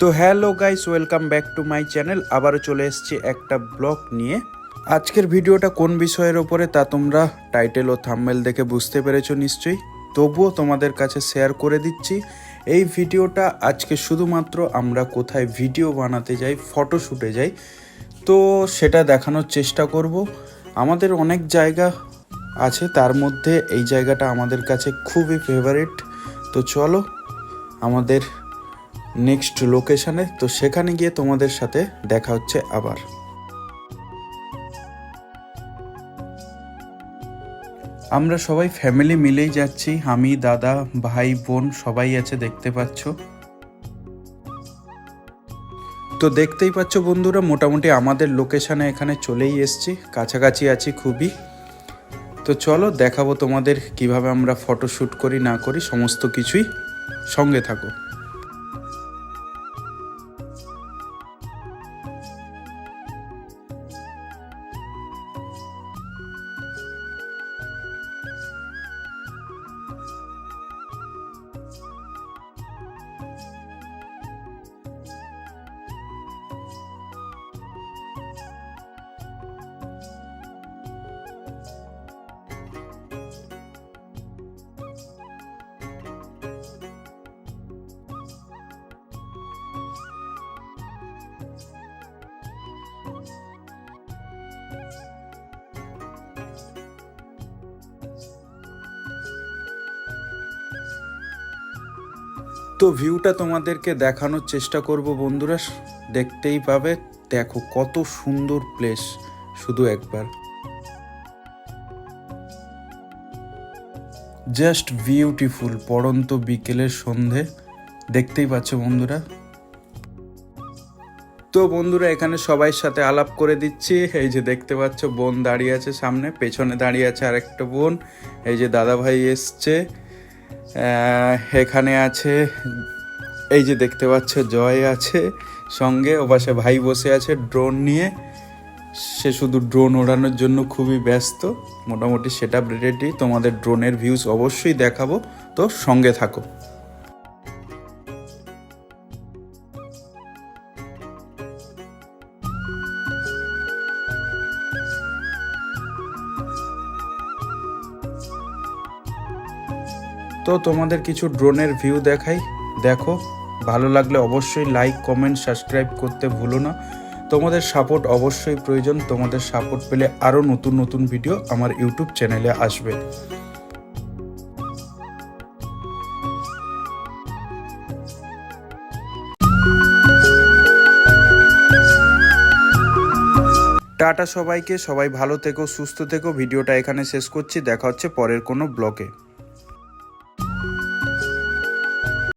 তো hello guys, welcome back to my channel. আবারও চলে এসেছি একটা ব্লগ নিয়ে। আজকের ভিডিওটা কোন বিষয়ের ওপরে তা তোমরা টাইটেল ও থাম্বেল দেখে বুঝতে পেরেছ নিশ্চয়ই। তবুও তোমাদের কাছে শেয়ার করে দিচ্ছি, এই ভিডিওটা আজকে শুধুমাত্র আমরা কোথায় ভিডিও বানাতে যাই ফটোশ্যুটে যাই, তো সেটা দেখানোর চেষ্টা করব। আমাদের অনেক জায়গা আছে, তার মধ্যে এই জায়গাটা আমাদের কাছে খুবই ফেভারিট তো চলো, আমাদের নেক্সট লোকেশানে। তো সেখানে গিয়ে তোমাদের সাথে দেখা হচ্ছে আবার। আমরা সবাই ফ্যামিলি মিলেই যাচ্ছি। আমি, দাদা, ভাই, বোন সবাই আছে, দেখতে পাচ্ছ। তো দেখতেই পাচ্ছ বন্ধুরা, মোটামুটি আমাদের লোকেশানে এখানে চলেই এসছি। কাছাকাছি আছি খুবই। তো চলো, দেখাবো তোমাদের কীভাবে আমরা ফটো শ্যুট করি, না করি, সমস্ত কিছুই সঙ্গে থাকো। তো ভিউটা তোমাদেরকে দেখানোর চেষ্টা করব, বন্ধুরা। দেখতেই পাবে, দেখো কত সুন্দর প্লেস শুধু একবার। জাস্ট বিউটিফুল পড়ন্ত বিকেলের সন্ধে। দেখতেই পাচ্ছ, বন্ধুরা। তো বন্ধুরা, এখানে সবাই সাথে আলাপ করে দিচ্ছি। এই যে দেখতে পাচ্ছ, বোন দাঁড়িয়ে আছে সামনে, পেছনে দাঁড়িয়ে আছে আরেকটা বোন। এই যে দাদা ভাই এসছে। এখানে আছে, এই যে দেখতে পাচ্ছ, জয় আছে সঙ্গে, ও পাশে ভাই বসে আছে ড্রোন নিয়ে। সে শুধু ড্রোন ওড়ানোর জন্য খুবই ব্যস্ত। মোটামুটি সেটা রেডি তোমাদের ড্রোনের ভিউজ অবশ্যই দেখাবো। তো সঙ্গে থাকো। তো তোমাদের কিছু ড্রোনের ভিউ দেখাই। দেখো, ভালো লাগলে অবশ্যই লাইক কমেন্ট সাবস্ক্রাইব করতে ভুলো না। তোমাদের সাপোর্ট অবশ্যই প্রয়োজন। তোমাদের সাপোর্ট পেলে আরও নতুন নতুন ভিডিও আমার ইউটিউব চ্যানেলে আসবে। টাটা সবাইকে, সবাই ভালো থেকো, সুস্থ থেকো। ভিডিওটা এখানে শেষ করছি। দেখা হচ্ছে পরের কোনো ব্লগে।